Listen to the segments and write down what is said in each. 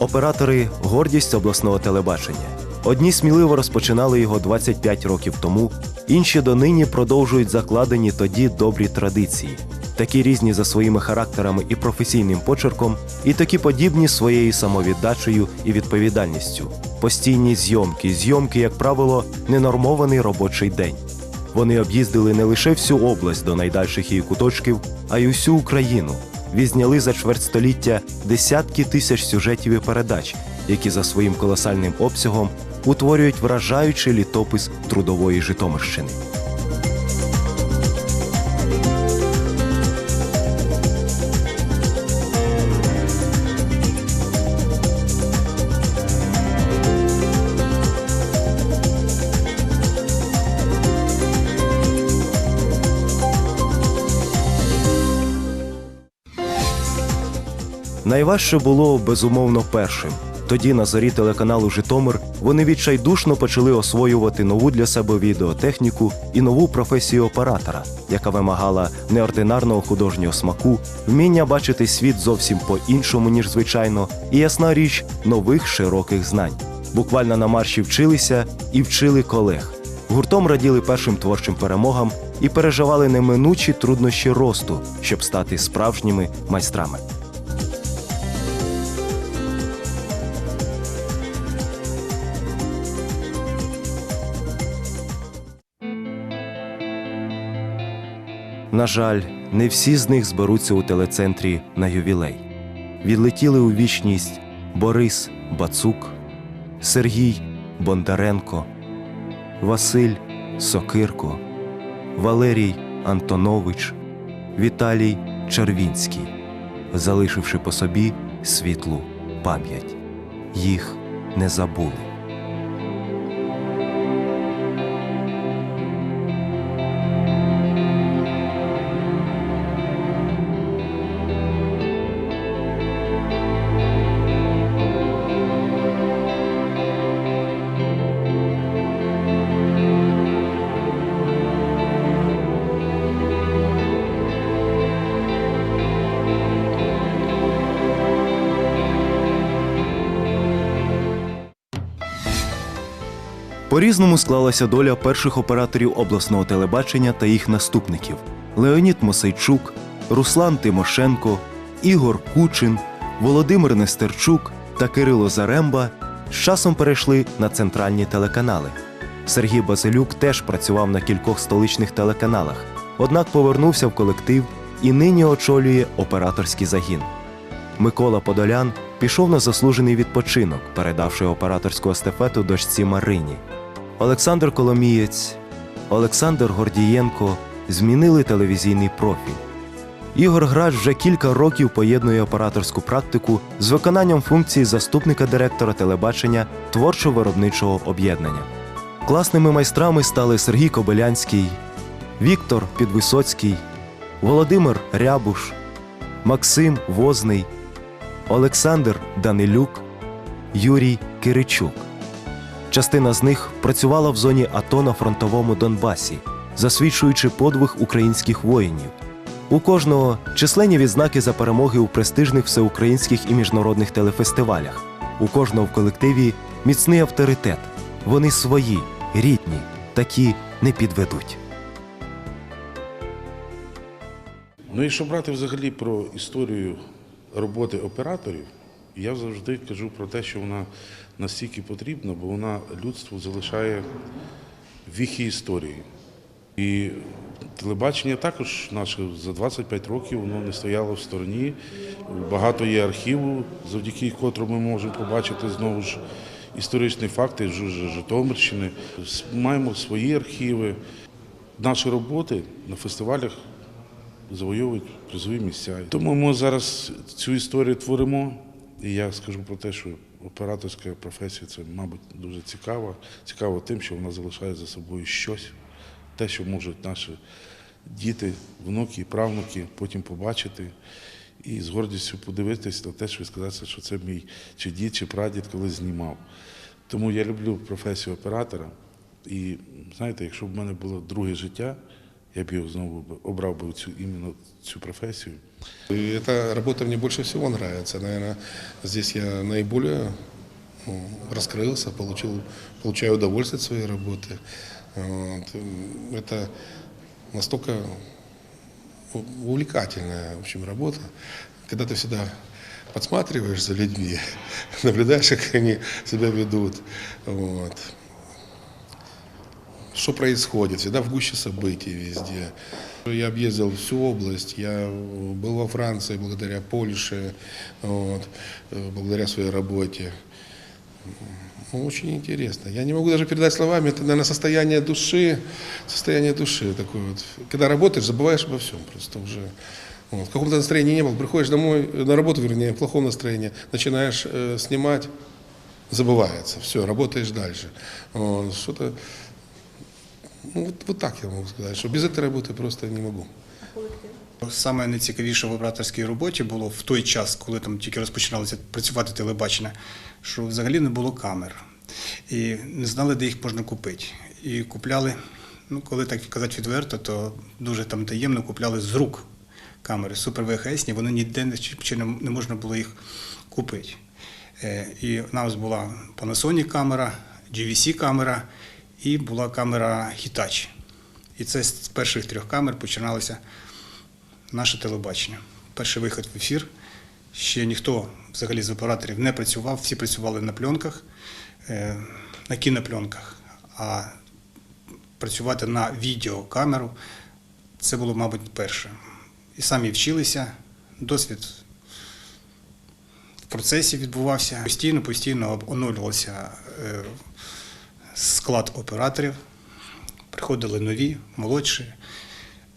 Оператори гордість обласного телебачення. Одні сміливо розпочинали його 25 років тому, інші донині продовжують закладені тоді добрі традиції, такі різні за своїми характерами і професійним почерком, і такі подібні своєю самовіддачею і відповідальністю. Постійні зйомки, зйомки, як правило, ненормований робочий день. Вони об'їздили не лише всю область до найдальших її куточків, а й усю Україну. Відзняли за чверть століття десятки тисяч сюжетів і передач, які за своїм колосальним обсягом утворюють вражаючий літопис трудової Житомирщини. Найважче було безумовно першим. Тоді на зорі телеканалу Житомир вони відчайдушно почали освоювати нову для себе відеотехніку і нову професію оператора, яка вимагала неординарного художнього смаку, вміння бачити світ зовсім по-іншому, ніж звичайно, і ясна річ нових широких знань. Буквально на марші вчилися і вчили колег. Гуртом раділи першим творчим перемогам і переживали неминучі труднощі росту, щоб стати справжніми майстрами. На жаль, не всі з них зберуться у телецентрі на ювілей. Відлетіли у вічність Борис Бацук, Сергій Бондаренко, Василь Сокирко, Валерій Антонович, Віталій Червінський, залишивши по собі світлу пам'ять. Їх не забули. По-різному склалася доля перших операторів обласного телебачення та їх наступників: Леонід Мосейчук, Руслан Тимошенко, Ігор Кучин, Володимир Нестерчук та Кирило Заремба з часом перейшли на центральні телеканали. Сергій Базилюк теж працював на кількох столичних телеканалах, однак повернувся в колектив і нині очолює операторський загін. Микола Подолян пішов на заслужений відпочинок, передавши операторську естафету дочці Марині. Олександр Коломієць, Олександр Гордієнко змінили телевізійний профіль. Ігор Грач вже кілька років поєднує операторську практику з виконанням функції заступника директора телебачення творчо-виробничого об'єднання. Класними майстрами стали Сергій Кобилянський, Віктор Підвисоцький, Володимир Рябуш, Максим Возний, Олександр Данилюк, Юрій Киричук. Частина з них працювала в зоні АТО на фронтовому Донбасі, засвідчуючи подвиг українських воїнів. У кожного численні відзнаки за перемоги у престижних всеукраїнських і міжнародних телефестивалях. У кожного в колективі міцний авторитет. Вони свої, рідні, такі не підведуть. Ну і що брати взагалі про історію роботи операторів, я завжди кажу про те, що вона настільки потрібна, бо вона людству залишає віхи історії. І телебачення також наше за 25 років воно не стояло в стороні. Багато є архіву, завдяки котрому ми можемо побачити знову ж історичні факти Житомирщини. Маємо свої архіви. Наші роботи на фестивалях завойовують призові місця. Тому ми зараз цю історію творимо. І я скажу про те, що операторська професія це, мабуть, дуже цікава. Цікаво тим, що вона залишає за собою щось, те, що можуть наші діти, внуки правнуки потім побачити. І з гордістю подивитись на те, що сказати, що це мій чи дід, чи прадід колись знімав. Тому я люблю професію оператора. І знаєте, якщо б в мене було друге життя, я б його знову обрав би цю іменно цю професію. И эта работа мне больше всего нравится. Наверное, здесь я наиболее ну, раскрылся, получил, получаю удовольствие от своей работы. Вот. Это настолько у- увлекательная в общем, работа, когда ты всегда подсматриваешь за людьми, наблюдаешь, как они себя ведут. Вот. Что происходит, всегда в гуще событий везде. Я объездил всю область, я был во Франции благодаря Польше, вот, э, благодаря своей работе. Ну, Очень интересно. Я не могу даже передать словами, это, наверное, состояние души, состояние души такое вот. Когда работаешь, забываешь обо всем просто уже. Вот. В каком-то настроении не был, приходишь домой, э, на работу, вернее, в плохом настроении, начинаешь э, снимать, забывается, все, работаешь дальше. Вот. Что-то, ну, вот, вот так я могу сказать, что без этой работы просто не могу. Саме найцікавіше в операторській роботі було в той час, коли там тільки розпочиналося працювати телебачення, що взагалі не було камер. І не знали, де їх можна купити. І купляли, ну коли так казати відверто, то дуже там таємно купляли з рук камери супер ВХСні, вони ніде не можна було їх купити. Е, І в нас була Panasonic камера, GVC камера і була камера Hitachi. І це з перших трьох камер починалося наше телебачення. Перший вихід в ефір. Ще ніхто взагалі з операторів не працював, всі працювали на пленках, е, на кінопленках. А працювати на відеокамеру це було, мабуть, перше. І самі вчилися, досвід в процесі відбувався. Постійно, постійно оновлювався е, склад операторів. Приходили нові, молодші,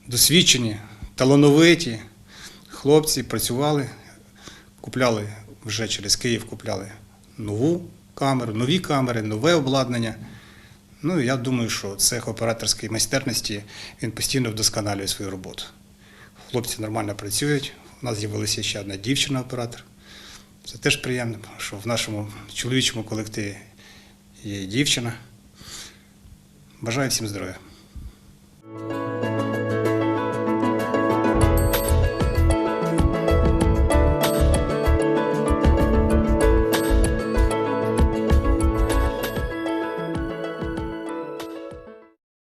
досвідчені, талановиті хлопці працювали, купляли вже через Київ, купляли нову камеру, нові камери, нове обладнання. Ну, я думаю, що цех операторської майстерності він постійно вдосконалює свою роботу. Хлопці нормально працюють. У нас з'явилася ще одна дівчина-оператор. Це теж приємно, що в нашому чоловічому колективі є дівчина. Бажаю всім здоров'я.